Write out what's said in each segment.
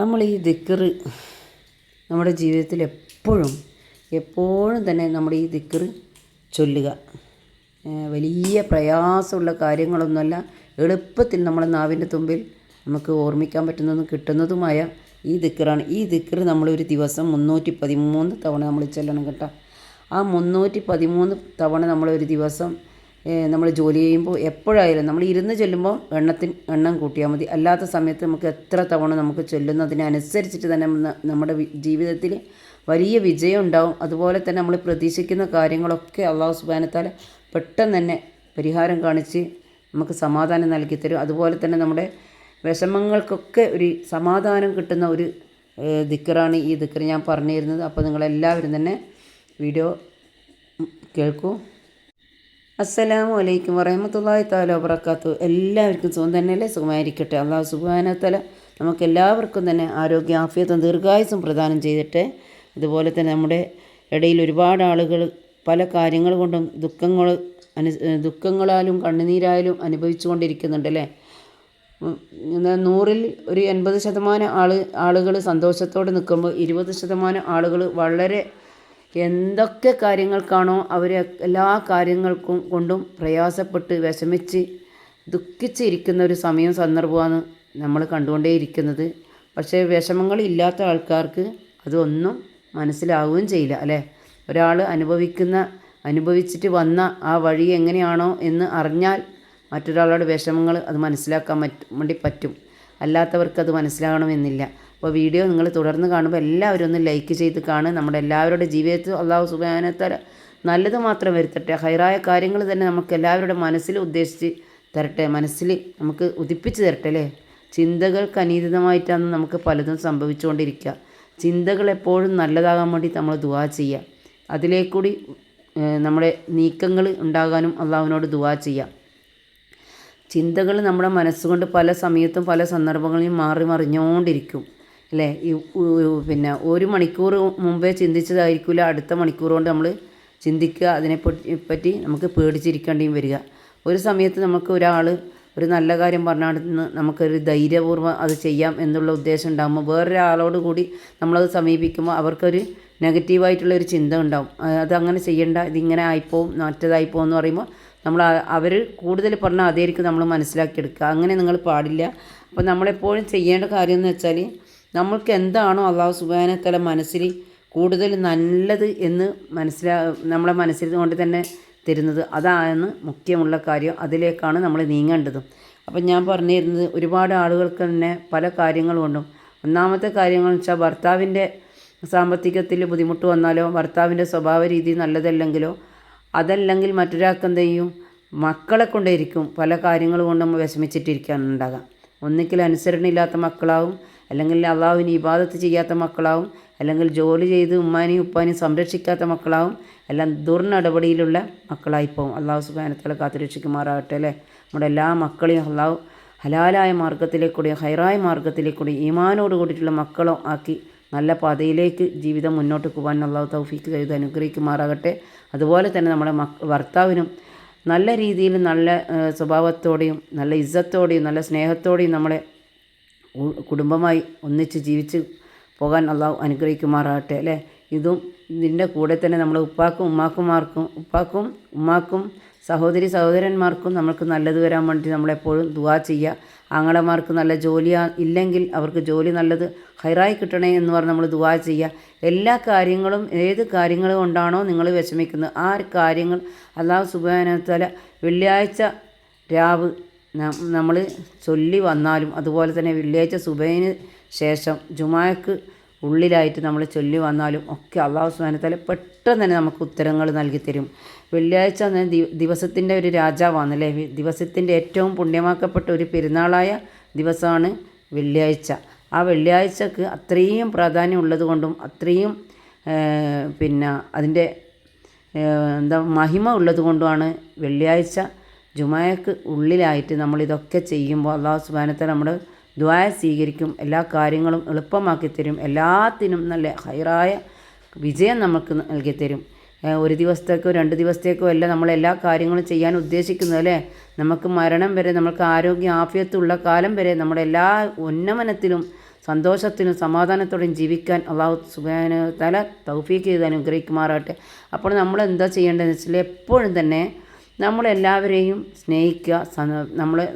നമ്മൾ ഈ ദിക്കറ് നമ്മുടെ ജീവിതത്തിൽ എപ്പോഴും എപ്പോഴും തന്നെ നമ്മുടെ ഈ ദിക്കറ് ചൊല്ലുക. വലിയ പ്രയാസമുള്ള കാര്യങ്ങളൊന്നുമല്ല എളുപ്പത്തിൽ നമ്മുടെ നാവിന്റെ തുമ്പിൽ നമുക്ക് ഓർമ്മിക്കാൻ പറ്റുന്നതും കിട്ടുന്നതുമായ ഈ ദിക്കറാണ്. ഈ ദിക്കറ് നമ്മളൊരു ദിവസം മുന്നൂറ്റി പതിമൂന്ന് തവണ നമ്മൾ ചെല്ലണം കേട്ടോ. ആ മുന്നൂറ്റി പതിമൂന്ന് തവണ നമ്മളൊരു ദിവസം നമ്മൾ ജോലി ചെയ്യുമ്പോൾ എപ്പോഴായാലും നമ്മൾ ഇരുന്ന് ചെല്ലുമ്പോൾ എണ്ണത്തിന് എണ്ണം കൂട്ടിയാൽ മതി. അല്ലാത്ത സമയത്ത് നമുക്ക് എത്ര തവണ നമുക്ക് ചൊല്ലുന്നതിനനുസരിച്ചിട്ട് തന്നെ നമ്മുടെ ജീവിതത്തിൽ വലിയ വിജയം ഉണ്ടാവും. അതുപോലെ തന്നെ നമ്മൾ പ്രതീക്ഷിക്കുന്ന കാര്യങ്ങളൊക്കെ അള്ളാഹു സുബാനത്താൽ പെട്ടെന്ന് തന്നെ പരിഹാരം കാണിച്ച് നമുക്ക് സമാധാനം നൽകി തരും. അതുപോലെ തന്നെ നമ്മുടെ വിഷമങ്ങൾക്കൊക്കെ ഒരു സമാധാനം കിട്ടുന്ന ഒരു ദിക്കറാണ് ഈ ദിക്കർ ഞാൻ പറഞ്ഞിരുന്നത്. അപ്പോൾ നിങ്ങളെല്ലാവരും തന്നെ വീഡിയോ കേൾക്കൂ. അസ്സലാമു അലൈക്കും വറഹമത്തല്ലാഹി താല വബറക്കാത്തു എല്ലാവർക്കും സുഖം തന്നെയല്ലേ? സുഖമായിരിക്കട്ടെ. അള്ളാഹു സുബാനത്തല നമുക്ക് എല്ലാവർക്കും തന്നെ ആരോഗ്യ ആഫിയത്തും ദീർഘായുസും പ്രദാനം ചെയ്തിട്ട്. അതുപോലെ തന്നെ നമ്മുടെ ഇടയിൽ ഒരുപാട് ആളുകൾ പല കാര്യങ്ങൾ കൊണ്ടും ദുഃഖങ്ങൾ അനു ദുഃഖങ്ങളാലും കണ്ണുനീരായാലും അനുഭവിച്ചു കൊണ്ടിരിക്കുന്നുണ്ട് അല്ലേ നൂറിൽ ഒരു എൺപത് ശതമാനം ആൾ ആളുകൾ സന്തോഷത്തോടെ നിൽക്കുമ്പോൾ ഇരുപത് ശതമാനം ആളുകൾ വളരെ എന്തൊക്കെ കാര്യങ്ങൾക്കാണോ അവർ എല്ലാ കാര്യങ്ങൾക്കും കൊണ്ടും പ്രയാസപ്പെട്ട് വിഷമിച്ച് ദുഃഖിച്ചിരിക്കുന്ന ഒരു സമയം സന്ദർഭമാണ് നമ്മൾ കണ്ടുകൊണ്ടേയിരിക്കുന്നത്. പക്ഷേ വിഷമങ്ങളില്ലാത്ത ആൾക്കാർക്ക് അതൊന്നും മനസ്സിലാവുകയും ചെയ്യില്ല അല്ലേ? ഒരാൾ അനുഭവിക്കുന്ന അനുഭവിച്ചിട്ട് വന്ന ആ വഴി എങ്ങനെയാണോ എന്ന് അറിഞ്ഞാൽ മറ്റൊരാളുടെ വിഷമങ്ങൾ അത് മനസ്സിലാക്കാൻ വേണ്ടി പറ്റും. അല്ലാത്തവർക്ക് അത് മനസ്സിലാകണമെന്നില്ല. അപ്പോൾ വീഡിയോ നിങ്ങൾ തുടർന്ന് കാണുമ്പോൾ എല്ലാവരും ഒന്ന് ലൈക്ക് ചെയ്ത് കാണുക. നമ്മുടെ എല്ലാവരുടെ ജീവിതത്തിൽ അള്ളാഹു സുബാനത്തല നല്ലത് മാത്രം വരുത്തട്ടെ. ഹൈറായ കാര്യങ്ങൾ തന്നെ നമുക്ക് എല്ലാവരുടെ മനസ്സിൽ ഉദ്ദേശിച്ച് തരട്ടെ. മനസ്സിൽ നമുക്ക് ഉദിപ്പിച്ച് തരട്ടെ അല്ലേ? ചിന്തകൾക്ക് അനീതിതമായിട്ടാണ് നമുക്ക് പലതും സംഭവിച്ചുകൊണ്ടിരിക്കുക. ചിന്തകൾ എപ്പോഴും നല്ലതാകാൻ വേണ്ടി നമ്മൾ ദുവാ ചെയ്യുക. അതിലേക്കൂടി നമ്മുടെ നീക്കങ്ങൾ ഉണ്ടാകാനും അള്ളാഹുവിനോട് ദുവാ ചെയ്യാം ചിന്തകൾ നമ്മുടെ മനസ്സുകൊണ്ട് പല സമയത്തും പല സന്ദർഭങ്ങളിലും മാറി മറിഞ്ഞുകൊണ്ടിരിക്കും. അല്ലേ? ഈ പിന്നെ ഒരു മണിക്കൂർ മുമ്പേ ചിന്തിച്ചതായിരിക്കില്ല അടുത്ത മണിക്കൂർ കൊണ്ട് നമ്മൾ ചിന്തിക്കുക അതിനെ പറ്റി നമുക്ക് പേടിച്ചിരിക്കേണ്ടിയും വരിക. ഒരു സമയത്ത് നമുക്ക് ഒരാൾ ഒരു നല്ല കാര്യം പറഞ്ഞാൽ നമുക്കൊരു ധൈര്യപൂർവം അത് ചെയ്യാം എന്നുള്ള ഉദ്ദേശം ഉണ്ടാകുമ്പോൾ വേറൊരാളോട് കൂടി നമ്മളത് സമീപിക്കുമ്പോൾ അവർക്കൊരു നെഗറ്റീവായിട്ടുള്ള ഒരു ചിന്ത ഉണ്ടാവും. അത് അതങ്ങനെ ചെയ്യണ്ട ഇതിങ്ങനെ ആയിപ്പോവും മറ്റേതായിപ്പോവും എന്ന് പറയുമ്പോൾ നമ്മൾ അവർ കൂടുതൽ പറഞ്ഞാൽ അതായിരിക്കും നമ്മൾ മനസ്സിലാക്കിയെടുക്കുക അങ്ങനെ നിങ്ങൾ പാടില്ല. അപ്പോൾ നമ്മളെപ്പോഴും ചെയ്യേണ്ട കാര്യം എന്ന് വെച്ചാൽ നമ്മൾക്ക് എന്താണോ അള്ളാഹു സുബാനത്തല മനസ്സിൽ കൂടുതൽ നല്ലത് എന്ന് മനസ്സിലാ നമ്മളെ മനസ്സിൽ കൊണ്ട് തന്നെ തരുന്നത് അതാണ് മുഖ്യമുള്ള കാര്യം. അതിലേക്കാണ് നമ്മൾ നീങ്ങേണ്ടതും. അപ്പം ഞാൻ പറഞ്ഞു തരുന്നത് ഒരുപാട് ആളുകൾക്ക് തന്നെ പല കാര്യങ്ങളും കൊണ്ടും ഒന്നാമത്തെ കാര്യങ്ങൾ വെച്ചാൽ ഭർത്താവിന്റെ സാമ്പത്തികത്തിൽ ബുദ്ധിമുട്ട് വന്നാലോ ഭർത്താവിന്റെ സ്വഭാവ രീതി നല്ലതല്ലെങ്കിലോ അതല്ലെങ്കിൽ മറ്റൊരാൾക്ക് എന്ത് ചെയ്യും? മക്കളെ കൊണ്ടേയിരിക്കും പല കാര്യങ്ങൾ കൊണ്ടും വിഷമിച്ചിട്ടിരിക്കാനുണ്ടാകാം. ഒന്നിക്കൽ അനുസരണയില്ലാത്ത മക്കളാവും അല്ലെങ്കിൽ അള്ളാഹുവിന് ഇബാദത്ത് ചെയ്യാത്ത മക്കളാവും അല്ലെങ്കിൽ ജോലി ചെയ്ത് ഉമ്മാനെയും ഉപ്പാനെയും സംരക്ഷിക്കാത്ത മക്കളാവും എല്ലാം ദുർനടപടിയിലുള്ള മക്കളായിപ്പോവും. അള്ളാഹു സുബാനത്തല കാത്തുരക്ഷിക്കുമാറാകട്ടെ അല്ലേ? നമ്മുടെ എല്ലാ മക്കളെയും അള്ളാഹു ഹലാലായ മാർഗത്തിലേക്കൂടി ഹൈറായ മാർഗത്തിലേക്കൂടി ഈമാനോട് കൂടിയിട്ടുള്ള മക്കളോ ആക്കി നല്ല പാതയിലേക്ക് ജീവിതം മുന്നോട്ട് പോകാൻ അള്ളാഹു തൗഫീക്ക് ചെയ്ത് അനുഗ്രഹിക്കുമാറാകട്ടെ. അതുപോലെ തന്നെ നമ്മുടെ ഭർത്താവിനും നല്ല രീതിയിൽ നല്ല സ്വഭാവത്തോടെയും നല്ല ഇജ്ജത്തോടെയും നല്ല സ്നേഹത്തോടെയും നമ്മളെ കുടുംബമായി ഒന്നിച്ച് ജീവിച്ച് പോകാൻ അള്ളാഹു അനുഗ്രഹിക്കുമാറാകട്ടെ അല്ലേ? ഇതും ഇതിന്റെ കൂടെ തന്നെ നമ്മൾ ഉപ്പാക്കും ഉമ്മാക്കുമാർക്കും ഉപ്പാക്കും ഉമ്മാക്കും സഹോദരി സഹോദരന്മാർക്കും നമുക്ക് നല്ലത് വരാൻ വേണ്ടി നമ്മളെപ്പോഴും ദുവാ ചെയ്യുക. ആങ്ങളമാർക്ക് നല്ല ജോലി ഇല്ലെങ്കിൽ അവർക്ക് ജോലി നല്ലത് ഹൈറായി കിട്ടണേ എന്ന് പറഞ്ഞ് നമ്മൾ ദുവാ ചെയ്യുക. എല്ലാ കാര്യങ്ങളും ഏത് കാര്യങ്ങൾ കൊണ്ടാണോ നിങ്ങൾ വിഷമിക്കുന്നത്. ആ കാര്യങ്ങൾ അള്ളാഹു സുബാനത്തല വെള്ളിയാഴ്ച രാവ് നമ്മൾ ചൊല്ലി വന്നാലും അതുപോലെ തന്നെ വെള്ളിയാഴ്ച സുബൈന് ശേഷം ജുമായക്ക് ഉള്ളിലായിട്ട് നമ്മൾ ചൊല്ലി വന്നാലും ഒക്കെ അള്ളാഹു സുബാനത്തല പെട്ടെന്ന് തന്നെ നമുക്ക് ഉത്തരങ്ങൾ നൽകി തരും. വെള്ളിയാഴ്ച ദിവസത്തിന്റെ ഒരു രാജാവാണ് അല്ലേ ദിവസത്തിന്റെ ഏറ്റവും പുണ്യമാക്കപ്പെട്ട ഒരു പെരുന്നാളായ ദിവസമാണ് വെള്ളിയാഴ്ച. ആ വെള്ളിയാഴ്ചക്ക് അത്രയും പ്രാധാന്യം ഉള്ളത് കൊണ്ടും അത്രയും പിന്നെ അതിന്റെ എന്താ മഹിമ ഉള്ളത് കൊണ്ടുമാണ് വെള്ളിയാഴ്ച ജുമായക്ക് ഉള്ളിലായിട്ട് നമ്മൾ ഇതൊക്കെ ചെയ്യുമ്പോൾ അള്ളാഹു സുബാനത്തെ നമ്മുടെ ദ്വായ സ്വീകരിക്കും എല്ലാ കാര്യങ്ങളും എളുപ്പമാക്കി തരും എല്ലാത്തിനും നല്ല ഹൈറായ വിജയം നമുക്ക് നൽകി തരും. ഒരു ദിവസത്തേക്കോ രണ്ട് ദിവസത്തേക്കോ അല്ല നമ്മൾ എല്ലാ കാര്യങ്ങളും ചെയ്യാൻ ഉദ്ദേശിക്കുന്നത് അല്ലേ? നമുക്ക് മരണം വരെ നമുക്ക് ആരോഗ്യ ആഫിയത്തുള്ള കാലം വരെ നമ്മുടെ എല്ലാ ഉന്നമനത്തിലും സന്തോഷത്തിനും സമാധാനത്തോടെയും ജീവിക്കാൻ അള്ളാഹു സുബാന തല തൗഫീക്ക് ചെയ്ത് അനുഗ്രഹിക്കുമാറാട്ടെ അപ്പോൾ നമ്മൾ എന്താ ചെയ്യേണ്ടതെന്ന് വെച്ചാൽ എപ്പോഴും തന്നെ നമ്മളെല്ലാവരെയും സ്നേഹിക്കുക നമ്മൾ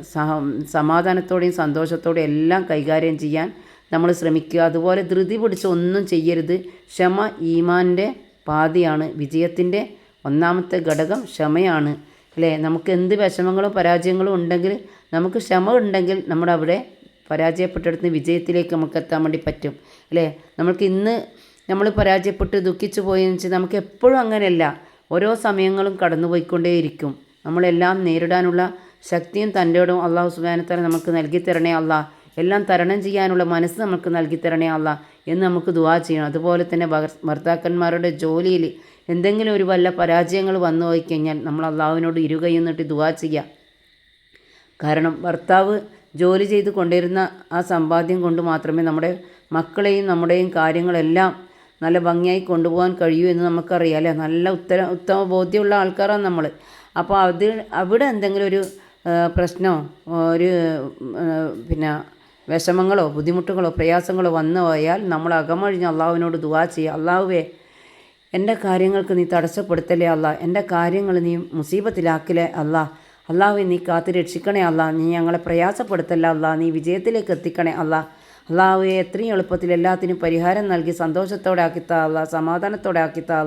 സമാധാനത്തോടെയും സന്തോഷത്തോടെയും എല്ലാം കൈകാര്യം ചെയ്യാൻ നമ്മൾ ശ്രമിക്കുക. അതുപോലെ ധൃതി പിടിച്ച് ഒന്നും ചെയ്യരുത്. ക്ഷമ ഈമാന്റെ പാതിയാണ്. വിജയത്തിന്റെ ഒന്നാമത്തെ ഘടകം ക്ഷമയാണ്. അല്ലേ? നമുക്ക് എന്ത് വിഷമങ്ങളും പരാജയങ്ങളും ഉണ്ടെങ്കിൽ നമുക്ക് ക്ഷമ ഉണ്ടെങ്കിൽ നമ്മുടെ അവിടെ പരാജയപ്പെട്ടെടുത്ത് വിജയത്തിലേക്ക് നമുക്ക് എത്താൻ വേണ്ടി പറ്റും. അല്ലേ? നമുക്ക് ഇന്ന് നമ്മൾ പരാജയപ്പെട്ട് ദുഃഖിച്ചു പോയെന്ന് വെച്ചാൽ നമുക്ക് എപ്പോഴും അങ്ങനെയല്ല. ഓരോ സമയങ്ങളും കടന്നുപോയിക്കൊണ്ടേയിരിക്കും. നമ്മളെല്ലാം നേരിടാനുള്ള ശക്തിയും തന്റെയോടും അള്ളാഹു സുബാനത്തല നമുക്ക് നൽകി തരണേ അല്ല. എല്ലാം തരണം ചെയ്യാനുള്ള മനസ്സ് നമുക്ക് നൽകി തരണേ അല്ല എന്ന് നമുക്ക് ദുവാ ചെയ്യണം. അതുപോലെ തന്നെ ഭർത്താക്കന്മാരുടെ ജോലിയിൽ എന്തെങ്കിലും ഒരു വല്ല പരാജയങ്ങൾ വന്നു പോയി കഴിഞ്ഞാൽ നമ്മൾ അള്ളാഹുവിനോട് ഇരുകയും എന്നിട്ട് ദുവാ ചെയ്യുക കാരണം ഭർത്താവ് ജോലി ചെയ്ത് കൊണ്ടിരുന്ന ആ സമ്പാദ്യം കൊണ്ട് മാത്രമേ നമ്മുടെ മക്കളെയും നമ്മുടെയും കാര്യങ്ങളെല്ലാം നല്ല ഭംഗിയായി കൊണ്ടുപോകാൻ കഴിയൂ എന്ന് നമുക്കറിയാം അല്ലേ? നല്ല ഉത്തര ഉത്തമ ബോധ്യമുള്ള ആൾക്കാരാണ് നമ്മൾ അപ്പോൾ അത് അവിടെ എന്തെങ്കിലും ഒരു പ്രശ്നമോ ഒരു പിന്നെ വിഷമങ്ങളോ ബുദ്ധിമുട്ടുകളോ പ്രയാസങ്ങളോ വന്നു പോയാൽ നമ്മൾ അകമഴിഞ്ഞ് അള്ളാഹുവിനോട് ദുവാ ചെയ്യുക. അള്ളാഹുവേ എന്റെ കാര്യങ്ങൾക്ക് നീ തടസ്സപ്പെടുത്തലേ അല്ല എന്റെ കാര്യങ്ങൾ നീ മുസീബത്തിലാക്കലേ അല്ല അള്ളാഹുവെ നീ കാത്തു രക്ഷിക്കണേ അല്ല നീ ഞങ്ങളെ പ്രയാസപ്പെടുത്തല്ല അല്ല നീ വിജയത്തിലേക്ക് എത്തിക്കണേ അല്ല അള്ളാഹുവെ എത്രയും എളുപ്പത്തിൽ എല്ലാത്തിനും പരിഹാരം നൽകി സന്തോഷത്തോടെ ആക്കിത്താ സമാധാനത്തോടെ ആക്കിത്താ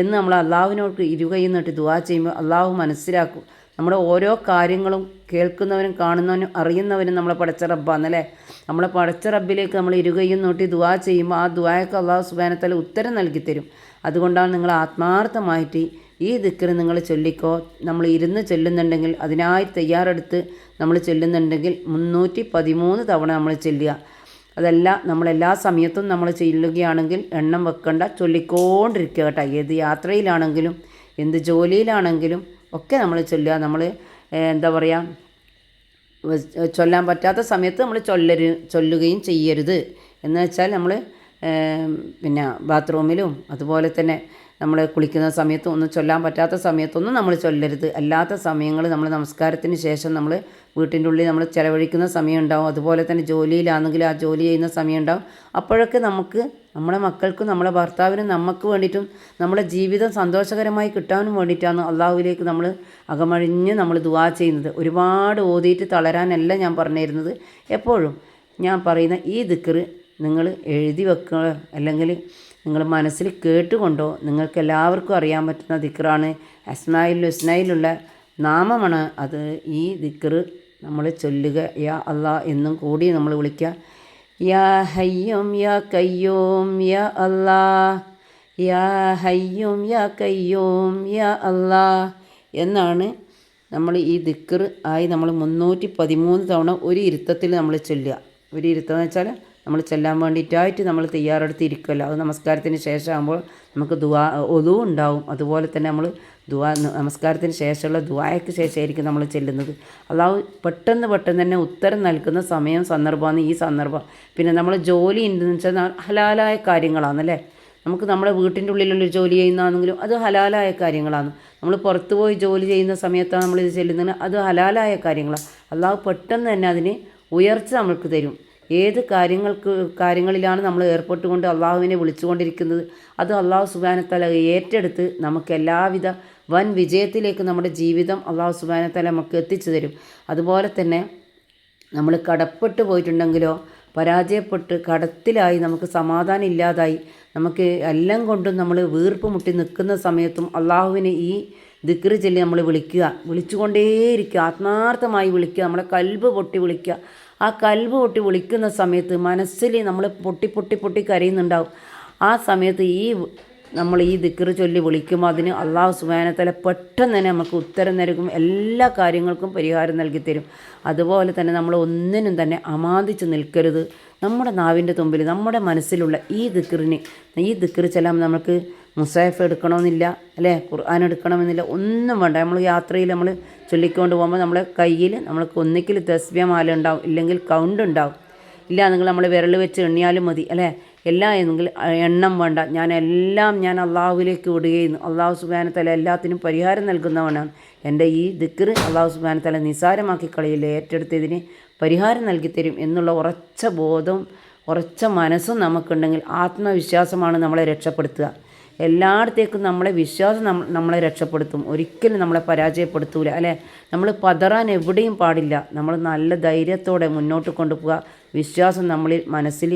എന്ന് നമ്മൾ അള്ളാഹുവിനോട് ഇരുകയിൽ നിന്നിട്ട് ദുവാ ചെയ്യുമ്പോൾ അള്ളാഹു മനസ്സിലാക്കും. നമ്മുടെ ഓരോ കാര്യങ്ങളും കേൾക്കുന്നവനും കാണുന്നവനും അറിയുന്നവനും നമ്മളെ പടച്ച റബ്ബാണ് അല്ലേ? നമ്മളെ പടച്ച റബ്ബിലേക്ക് നമ്മൾ ഇരുകയും നോട്ടി ദുവാ ചെയ്യുമ്പോൾ ആ ദുവായൊക്കെ അള്ളാഹു സുബാനത്തല ഉത്തരം നൽകി തരും. അതുകൊണ്ടാണ് നിങ്ങൾ ആത്മാർത്ഥമായിട്ട് ഈ ദിക്കറ് നിങ്ങൾ ചൊല്ലിക്കോ. നമ്മൾ ഇരുന്ന് ചൊല്ലുന്നുണ്ടെങ്കിൽ അതിനായി തയ്യാറെടുത്ത് നമ്മൾ ചൊല്ലുന്നുണ്ടെങ്കിൽ മുന്നൂറ്റി പതിമൂന്ന് തവണ നമ്മൾ ചൊല്ലുക. അതല്ല നമ്മളെല്ലാ സമയത്തും നമ്മൾ ചെല്ലുകയാണെങ്കിൽ എണ്ണം വെക്കേണ്ട ചൊല്ലിക്കൊണ്ടിരിക്കുക കേട്ടോ. ഏത് യാത്രയിലാണെങ്കിലും എന്ത് ജോലിയിലാണെങ്കിലും ഒക്കെ നമ്മൾ ചൊല്ലുക. നമ്മൾ എന്താ പറയുക ചൊല്ലാൻ പറ്റാത്ത സമയത്ത് നമ്മൾ ചൊല്ലരു ചൊല്ലുകയും ചെയ്യരുത്. എന്ന് വെച്ചാൽ നമ്മൾ പിന്നെ ബാത്റൂമിലും അതുപോലെ തന്നെ നമ്മൾ കുളിക്കുന്ന സമയത്തും ഒന്നും ചൊല്ലാൻ പറ്റാത്ത സമയത്തൊന്നും നമ്മൾ ചൊല്ലരുത്. അല്ലാത്ത സമയങ്ങൾ നമ്മൾ നമസ്കാരത്തിന് ശേഷം നമ്മൾ വീട്ടിന്റെ ഉള്ളിൽ നമ്മൾ ചിലവഴിക്കുന്ന സമയം ഉണ്ടാവും അതുപോലെ തന്നെ ജോലിയിലാണെങ്കിൽ ആ ജോലി ചെയ്യുന്ന സമയം ഉണ്ടാവും അപ്പോഴൊക്കെ നമുക്ക് നമ്മുടെ മക്കൾക്കും നമ്മുടെ ഭർത്താവിനും നമുക്ക് വേണ്ടിയിട്ടും നമ്മുടെ ജീവിതം സന്തോഷകരമായി കിട്ടാനും വേണ്ടിയിട്ടാണ് അള്ളാഹുവിലേക്ക് നമ്മൾ അകമഴിഞ്ഞ് നമ്മൾ ദുവാ ചെയ്യുന്നത്. ഒരുപാട് ഓതിയിട്ട് തളരാനല്ല ഞാൻ പറഞ്ഞിരുന്നത്. എപ്പോഴും ഞാൻ പറയുന്ന ഈ ദിക്കറ് നിങ്ങൾ എഴുതി വെക്കുക അല്ലെങ്കിൽ നിങ്ങൾ മനസ്സിൽ കേട്ടുകൊണ്ടോ നിങ്ങൾക്ക് എല്ലാവർക്കും അറിയാൻ പറ്റുന്ന ദിക്റാണ് അസ്മായിൽ ഹുസ്നയിലുള്ള നാമമാണ് അത്. ഈ ദിക്റ് നമ്മൾ ചൊല്ലുക യാ അള്ളാ എന്നും കൂടി നമ്മൾ വിളിക്കുക. യാ ഹയ്യോം യാ കയ്യോം യാ അല്ലാ യാ ഹയ്യോം യാ കയ്യോം യാ അല്ലാ എന്നാണ് നമ്മൾ ഈ ദിക്കർ ആയി നമ്മൾ മുന്നൂറ്റി പതിമൂന്ന് തവണ ഒരു ഇരുത്തത്തിൽ നമ്മൾ ചൊല്ലുക. ഒരു ഇരുത്തം എന്ന് വെച്ചാൽ നമ്മൾ ചെല്ലാൻ വേണ്ടിയിട്ടായിട്ട് നമ്മൾ തയ്യാറെടുത്തിരിക്കുമല്ലോ അത് നമസ്കാരത്തിന് ശേഷമാകുമ്പോൾ നമുക്ക് ദുവാ ഒതു ഉണ്ടാവും. അതുപോലെ തന്നെ നമ്മൾ ദുവാ നമസ്കാരത്തിന് ശേഷമുള്ള ദുവായക്ക് ശേഷമായിരിക്കും നമ്മൾ ചെല്ലുന്നത്. അള്ളാഹു പെട്ടെന്ന് പെട്ടെന്ന് തന്നെ ഉത്തരം നൽകുന്ന സമയം സന്ദർഭമാണ് ഈ സന്ദർഭം. പിന്നെ നമ്മൾ ജോലി ഉണ്ടെന്ന് വെച്ചാൽ ഹലാലായ കാര്യങ്ങളാണല്ലേ നമുക്ക് നമ്മുടെ വീട്ടിന്റെ ഉള്ളിലുള്ള ജോലി ചെയ്യുന്നതാണെങ്കിലും അത് ഹലാലായ കാര്യങ്ങളാണ്. നമ്മൾ പുറത്തു പോയി ജോലി ചെയ്യുന്ന സമയത്താണ് നമ്മൾ ഇത് ചെല്ലുന്നത്. അത് ഹലാലായ കാര്യങ്ങളാണ്. അള്ളാഹു പെട്ടെന്ന് തന്നെ അതിന് ഉയർച്ച നമുക്ക് തരും. ഏത് കാര്യങ്ങൾക്ക് കാര്യങ്ങളിലാണ് നമ്മൾ ഏർപ്പെട്ടുകൊണ്ട് അള്ളാഹുവിനെ വിളിച്ചുകൊണ്ടിരിക്കുന്നത്? അത് അള്ളാഹു സുബാനത്തല ഏറ്റെടുത്ത് നമുക്ക് എല്ലാവിധ വൻ വിജയത്തിലേക്ക് നമ്മുടെ ജീവിതം അള്ളാഹു സുബാനത്തല നമുക്ക് എത്തിച്ചു തരും. അതുപോലെ തന്നെ നമ്മൾ കടപ്പെട്ട് പോയിട്ടുണ്ടെങ്കിലോ പരാജയപ്പെട്ട് കടത്തിലായി നമുക്ക് സമാധാനം ഇല്ലാതായി നമുക്ക് എല്ലാം കൊണ്ടും നമ്മൾ വീർപ്പ് മുട്ടി നിൽക്കുന്ന സമയത്തും അള്ളാഹുവിനെ ഈ ദിക്റ് ചൊല്ലി നമ്മൾ വിളിക്കുക. വിളിച്ചുകൊണ്ടേയിരിക്കുക. ആത്മാർത്ഥമായി വിളിക്കുക. നമ്മുടെ കൽബ് പൊട്ടി വിളിക്കുക. ആ കൽവ് പൊട്ടി വിളിക്കുന്ന സമയത്ത് മനസ്സിൽ നമ്മൾ പൊട്ടി പൊട്ടി പൊട്ടി കരയുന്നുണ്ടാവും. ആ സമയത്ത് ഈ നമ്മൾ ഈ ദിക്കറ് ചൊല്ലി വിളിക്കുമ്പോൾ അതിന് അള്ളാഹു സുബാനത്തല പെട്ടെന്ന് തന്നെ നമുക്ക് ഉത്തരം നൽകും എല്ലാ കാര്യങ്ങൾക്കും പരിഹാരം നൽകി തരും. അതുപോലെ തന്നെ നമ്മൾ ഒന്നിനും തന്നെ അമാന്തിച്ച് നിൽക്കരുത്. നമ്മുടെ നാവിന്റെ തുമ്പിൽ നമ്മുടെ മനസ്സിലുള്ള ഈ ദിക്കറിന് ഈ ദിക്കറ് ചെല്ലാൻ നമുക്ക് മുസാഫ് എടുക്കണമെന്നില്ല അല്ലേ? ഖുർആൻ എടുക്കണമെന്നില്ല ഒന്നും വേണ്ട. നമ്മൾ യാത്രയിൽ നമ്മൾ ചൊല്ലിക്കൊണ്ട് പോകുമ്പോൾ നമ്മളെ കയ്യിൽ നമ്മൾക്ക് ഒന്നിക്കിൽ തസ്ബ്യമാല ഉണ്ടാവും ഇല്ലെങ്കിൽ കൗണ്ട് ഉണ്ടാവും. ഇല്ല നിങ്ങൾ നമ്മൾ വിരൽ വെച്ച് എണ്ണിയാലും മതി അല്ലേ? എല്ലാം എന്നെങ്കിൽ എണ്ണം വേണ്ട. ഞാൻ എല്ലാം ഞാൻ അള്ളാഹുവിലേക്ക് വിടുകയും അള്ളാഹു സുബാനത്തല എല്ലാത്തിനും പരിഹാരം നൽകുന്നവനാണ്. എന്റെ ഈ ദിക്കറ് അള്ളാഹു സുബാനത്തല നിസാരമാക്കി കളയില്ല ഏറ്റെടുത്തതിന് പരിഹാരം നൽകി തരും എന്നുള്ള ഉറച്ച ബോധം ഉറച്ച മനസ്സും നമുക്കുണ്ടെങ്കിൽ ആത്മവിശ്വാസമാണ് നമ്മളെ രക്ഷപ്പെടുത്തുക. എല്ലായിടത്തേക്കും നമ്മളെ വിശ്വാസം നമ്മ നമ്മളെ രക്ഷപ്പെടുത്തും. ഒരിക്കലും നമ്മളെ പരാജയപ്പെടുത്തൂല അല്ലേ? നമ്മൾ പതറാൻ എവിടെയും പാടില്ല. നമ്മൾ നല്ല ധൈര്യത്തോടെ മുന്നോട്ട് കൊണ്ടുപോകുക വിശ്വാസം നമ്മളിൽ മനസ്സിൽ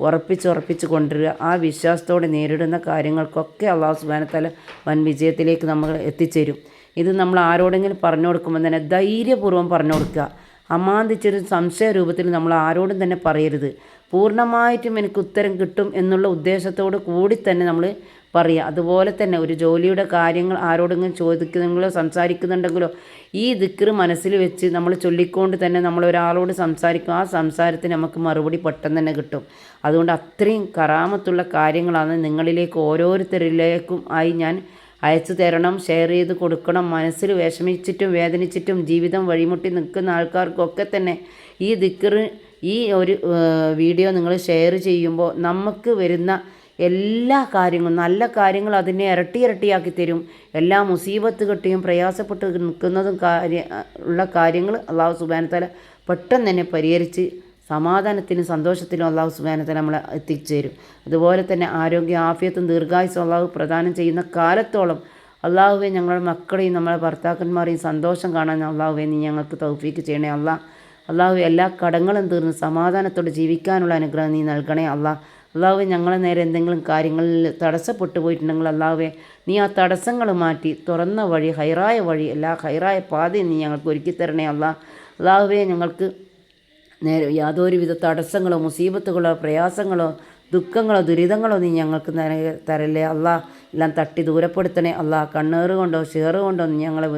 ഉറപ്പിച്ച് ഉറപ്പിച്ച് കൊണ്ടുവരിക. ആ വിശ്വാസത്തോടെ നേരിടുന്ന കാര്യങ്ങൾക്കൊക്കെ അള്ളാഹു സുബാനത്തല വൻ വിജയത്തിലേക്ക് നമ്മൾ എത്തിച്ചേരും. ഇത് നമ്മൾ ആരോടെങ്കിലും പറഞ്ഞു കൊടുക്കുമ്പോൾ തന്നെ ധൈര്യപൂർവം പറഞ്ഞു കൊടുക്കുക. അമാന്തിച്ചൊരു സംശയ രൂപത്തിൽ നമ്മൾ ആരോടും തന്നെ പറയരുത്. പൂർണമായിട്ടും എനിക്ക് ഉത്തരം കിട്ടും എന്നുള്ള ഉദ്ദേശത്തോട് കൂടി തന്നെ നമ്മൾ പറയുക. അതുപോലെ തന്നെ ഒരു ജോലിയുടെ കാര്യങ്ങൾ ആരോടെങ്കിലും ചോദിക്കുന്നെങ്കിലോ സംസാരിക്കുന്നുണ്ടെങ്കിലോ ഈ ദിക്കറ് മനസ്സിൽ വെച്ച് നമ്മൾ ചൊല്ലിക്കൊണ്ട് തന്നെ നമ്മൾ ഒരാളോട് സംസാരിക്കും. ആ സംസാരത്തിന് നമുക്ക് മറുപടി പെട്ടെന്ന് തന്നെ കിട്ടും. അതുകൊണ്ട് അത്രയും കറാമത്തുള്ള കാര്യങ്ങളാണ് നിങ്ങളിലേക്ക് ഓരോരുത്തരിലേക്കും ആയി ഞാൻ അയച്ചു തരണം ഷെയർ ചെയ്ത് കൊടുക്കണം മനസ്സിൽ വിഷമിച്ചിട്ടും വേദനിച്ചിട്ടും ജീവിതം വഴിമുട്ടി നിൽക്കുന്ന ആൾക്കാർക്കൊക്കെ തന്നെ ഈ ദിക്കറ് ഈ ഒരു വീഡിയോ നിങ്ങൾ ഷെയർ ചെയ്യുമ്പോൾ നമുക്ക് വരുന്ന എല്ലാ കാര്യങ്ങളും നല്ല കാര്യങ്ങൾ അതിനെ ഇരട്ടി ഇരട്ടിയാക്കി തരും. എല്ലാ മുസീബത്ത് കെട്ടിയും പ്രയാസപ്പെട്ട് നിൽക്കുന്നതും കാര്യ ഉള്ള കാര്യങ്ങൾ അള്ളാഹു സുബാനത്തല പെട്ടെന്ന് തന്നെ പരിഹരിച്ച് സമാധാനത്തിനും സന്തോഷത്തിനും അള്ളാഹു സുബാനത്തെ നമ്മളെ എത്തിച്ചേരും അതുപോലെ തന്നെ ആരോഗ്യ ആഫിയത്തും ദീർഘായുസും അള്ളാഹു പ്രദാനം ചെയ്യുന്ന കാലത്തോളം അള്ളാഹുവെ ഞങ്ങളുടെ മക്കളെയും നമ്മളെ ഭർത്താക്കന്മാരെയും സന്തോഷം കാണാൻ അള്ളാഹുവെ നീ ഞങ്ങൾക്ക് തൗഫീക്ക് ചെയ്യണേ അള്ളാഹ് അള്ളാഹു എല്ലാ കടങ്ങളും തീർന്ന് സമാധാനത്തോടെ ജീവിക്കാനുള്ള അനുഗ്രഹം നീ നൽകണേ അള്ളാഹ് അള്ളാഹു ഞങ്ങളെ നേരെ എന്തെങ്കിലും കാര്യങ്ങളിൽ തടസ്സപ്പെട്ടു പോയിട്ടുണ്ടെങ്കിൽ അള്ളാഹുവെ നീ ആ തടസ്സങ്ങൾ മാറ്റി തുറന്ന വഴി ഹൈറായ വഴി എല്ലാ ഹൈറായ പാതയും നീ ഞങ്ങൾക്ക് ഒരുക്കി തരണേ അള്ളാഹ് അള്ളാഹുവെ ഞങ്ങൾക്ക് നേരെ യാതൊരുവിധ തടസ്സങ്ങളോ മുസീബത്തുകളോ പ്രയാസങ്ങളോ ദുഃഖങ്ങളോ ദുരിതങ്ങളോ നീ ഞങ്ങൾക്ക് തരല്ലേ? അള്ളാഹ് എല്ലാം തട്ടി ദൂരപ്പെടുത്തണേ. അള്ളാഹ് കണ്ണേറ് കൊണ്ടോ കൊണ്ടോ നീ ഞങ്ങളെ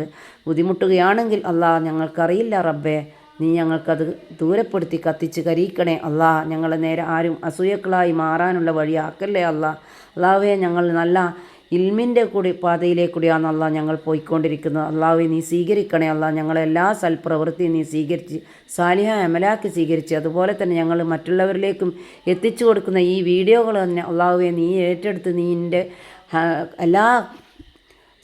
ബുദ്ധിമുട്ടുകയാണെങ്കിൽ അള്ളാഹ് ഞങ്ങൾക്കറിയില്ല റബ്ബേ. നീ ഞങ്ങൾക്കത് ദൂരപ്പെടുത്തി കത്തിച്ച് കരീക്കണേ അള്ളാ ഞങ്ങളെ നേരെ ആരും അസൂയക്കളായി മാറാനുള്ള വഴിയാക്കല്ലേ അള്ളാ. അല്ലാവേ ഞങ്ങൾ നല്ല ഇൽമിന്റെ കൂടി പാതയിലേക്കൂടിയാണ് അള്ളാഹ് ഞങ്ങൾ പോയിക്കൊണ്ടിരിക്കുന്നത്. അള്ളാഹു നീ സ്വീകരിക്കണേ. അള്ളാഹ് ഞങ്ങളെല്ലാ സൽപ്രവൃത്തിയും നീ സ്വീകരിച്ച് സാലിഹ അമലാക്കി സ്വീകരിച്ച് അതുപോലെ തന്നെ ഞങ്ങൾ മറ്റുള്ളവരിലേക്കും എത്തിച്ചു കൊടുക്കുന്ന ഈ വീഡിയോകൾ തന്നെ അള്ളാഹുവെ നീ ഏറ്റെടുത്ത് നീ എന്റെ എല്ലാ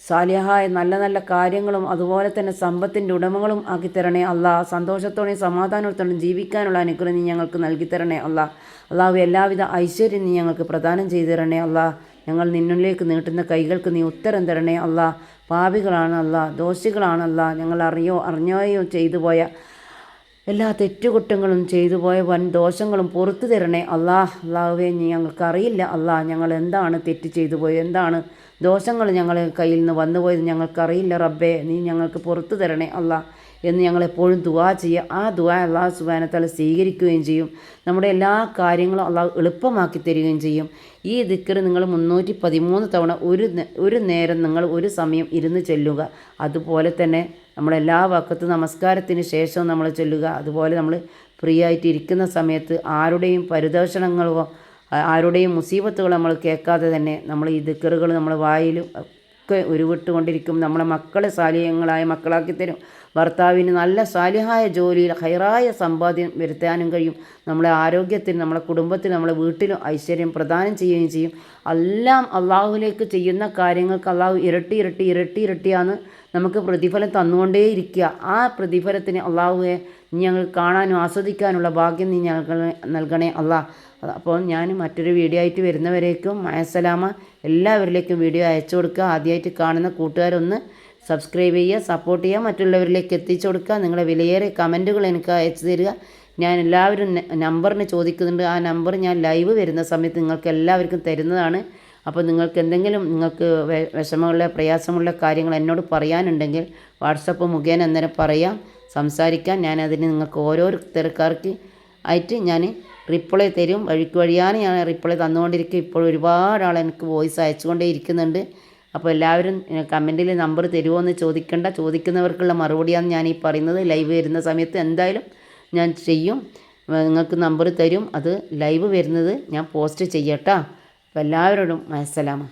സാലിഹായ നല്ല നല്ല കാര്യങ്ങളും അതുപോലെ തന്നെ സമ്പത്തിന്റെ ഉടമകളും ആക്കി തരണേ. അല്ലാ സന്തോഷത്തോടെയും സമാധാനത്തോടെയും ജീവിക്കാനുള്ള അനുഗ്രഹം നീ ഞങ്ങൾക്ക് നൽകി തരണേ. അല്ലാ അള്ളാഹു എല്ലാവിധ ഐശ്വര്യം നീ ഞങ്ങൾക്ക് പ്രദാനം ചെയ്തു തരണേ. അല്ലാ ഞങ്ങൾ നിന്നിലേക്ക് നീട്ടുന്ന കൈകൾക്ക് നീ ഉത്തരം തരണേ അല്ല. പാപികളാണ് അല്ല. ദോഷികളാണല്ല ഞങ്ങൾ അറിയോ അറിഞ്ഞോയോ ചെയ്തു പോയ എല്ലാ തെറ്റുകുറ്റങ്ങളും ചെയ്തു പോയ വൻ ദോഷങ്ങളും പുറത്തു തരണേ അള്ളാഹ് അള്ളാഹുവെ ഞങ്ങൾക്കറിയില്ല അള്ളാഹ് ഞങ്ങൾ എന്താണ് തെറ്റ് ചെയ്തു പോയത്? എന്താണ് ദോഷങ്ങൾ ഞങ്ങൾ കയ്യിൽ നിന്ന് വന്നുപോയത് ഞങ്ങൾക്കറിയില്ല റബ്ബേ. നീ ഞങ്ങൾക്ക് പുറത്തു തരണേ അള്ളാഹ് എന്ന് ഞങ്ങളെപ്പോഴും ദുവാ ചെയ്യുക. ആ ദുവാ അള്ളാഹു സുബാനത്താൽ സ്വീകരിക്കുകയും ചെയ്യും. നമ്മുടെ എല്ലാ കാര്യങ്ങളും അള്ളാഹു എളുപ്പമാക്കി തരികയും ചെയ്യും. ഈ ദിക്കർ നിങ്ങൾ മുന്നൂറ്റി പതിമൂന്ന് തവണ ഒരു ഒരു നേരം നിങ്ങൾ ഒരു സമയം ഇരുന്ന് ചെല്ലുക. അതുപോലെ തന്നെ നമ്മളെല്ലാ വക്കത്ത് നമസ്കാരത്തിന് ശേഷം നമ്മൾ ചൊല്ലുക. അതുപോലെ നമ്മൾ ഫ്രീ ആയിട്ട് ഇരിക്കുന്ന സമയത്ത് ആരുടെയും പരിദോഷണങ്ങളോ ആരുടെയും മുസീബത്തുകളോ നമ്മൾ കേൾക്കാതെ തന്നെ നമ്മൾ ഈ ദിക്കറുകൾ നമ്മൾ വായിലും ഒക്കെ ഉരുവിട്ടുകൊണ്ടിരിക്കും. നമ്മളെ മക്കളെ സാലിഹ്യങ്ങളായ മക്കളാക്കി തരും. ഭർത്താവിന് നല്ല സാലിഹായ ജോലിയിൽ ഹൈറായ സമ്പാദ്യം വരുത്താനും കഴിയും. നമ്മളെ ആരോഗ്യത്തിന് നമ്മളെ കുടുംബത്തിന് നമ്മളെ വീട്ടിലും ഐശ്വര്യം പ്രദാനം ചെയ്യുകയും ചെയ്യും. എല്ലാം അള്ളാഹുലേക്ക് ചെയ്യുന്ന കാര്യങ്ങൾക്ക് അള്ളാഹു ഇരട്ടി ഇരട്ടി ഇരട്ടി ഇരട്ടിയാണ് നമുക്ക് പ്രതിഫലം തന്നുകൊണ്ടേ തന്നുകൊണ്ടേയിരിക്കുക. ആ പ്രതിഫലത്തിന് അള്ളാഹുവെ ഞങ്ങൾ കാണാനും ആസ്വദിക്കാനുള്ള ഭാഗ്യം നീ ഞങ്ങൾ നൽകണേ അള്ളാഹ് അപ്പോൾ ഞാൻ മറ്റൊരു വീഡിയോ ആയിട്ട് വരുന്നവരേക്കും മയസലാമ എല്ലാവരിലേക്കും വീഡിയോ അയച്ചു കൊടുക്കുക. ആദ്യമായിട്ട് കാണുന്ന കൂട്ടുകാരൊന്ന് സബ്സ്ക്രൈബ് ചെയ്യുക സപ്പോർട്ട് ചെയ്യുക മറ്റുള്ളവരിലേക്ക് എത്തിച്ചു കൊടുക്കുക. നിങ്ങളുടെ വിലയേറെ കമന്റുകൾ എനിക്ക് അയച്ചു തരിക. ഞാൻ എല്ലാവരും നമ്പറിന് ചോദിക്കുന്നുണ്ട്. ആ നമ്പർ ഞാൻ ലൈവ് വരുന്ന സമയത്ത് നിങ്ങൾക്ക് എല്ലാവർക്കും തരുന്നതാണ്. അപ്പോൾ നിങ്ങൾക്ക് എന്തെങ്കിലും നിങ്ങൾക്ക് വിഷമമുള്ള പ്രയാസമുള്ള കാര്യങ്ങൾ എന്നോട് പറയാനുണ്ടെങ്കിൽ വാട്സപ്പ് മുഖേന അന്നേരം പറയാം സംസാരിക്കാം. ഞാനതിന് നിങ്ങൾക്ക് ഓരോരുത്തർക്കാർക്ക് ആയിട്ട് ഞാൻ റിപ്ലൈ തരും. വഴിക്ക് വഴിയാണ് ഞാൻ റിപ്ലൈ തന്നുകൊണ്ടിരിക്കും ഇപ്പോൾ ഒരുപാട് ആൾ എനിക്ക് വോയിസ് അയച്ചുകൊണ്ടേ ഇരിക്കുന്നുണ്ട്. അപ്പോൾ എല്ലാവരും കമന്റിൽ നമ്പർ തരുമോ എന്ന് ചോദിക്കേണ്ട. ചോദിക്കുന്നവർക്കുള്ള മറുപടിയാണ് ഞാൻ ഈ പറയുന്നത്. ലൈവ് വരുന്ന സമയത്ത് എന്തായാലും ഞാൻ ചെയ്യും. നിങ്ങൾക്ക് നമ്പർ തരും. അത് ലൈവ് വരുന്നത് ഞാൻ പോസ്റ്റ് ചെയ്യട്ടോ. അപ്പോൾ എല്ലാവരോടും അസ്സലാമ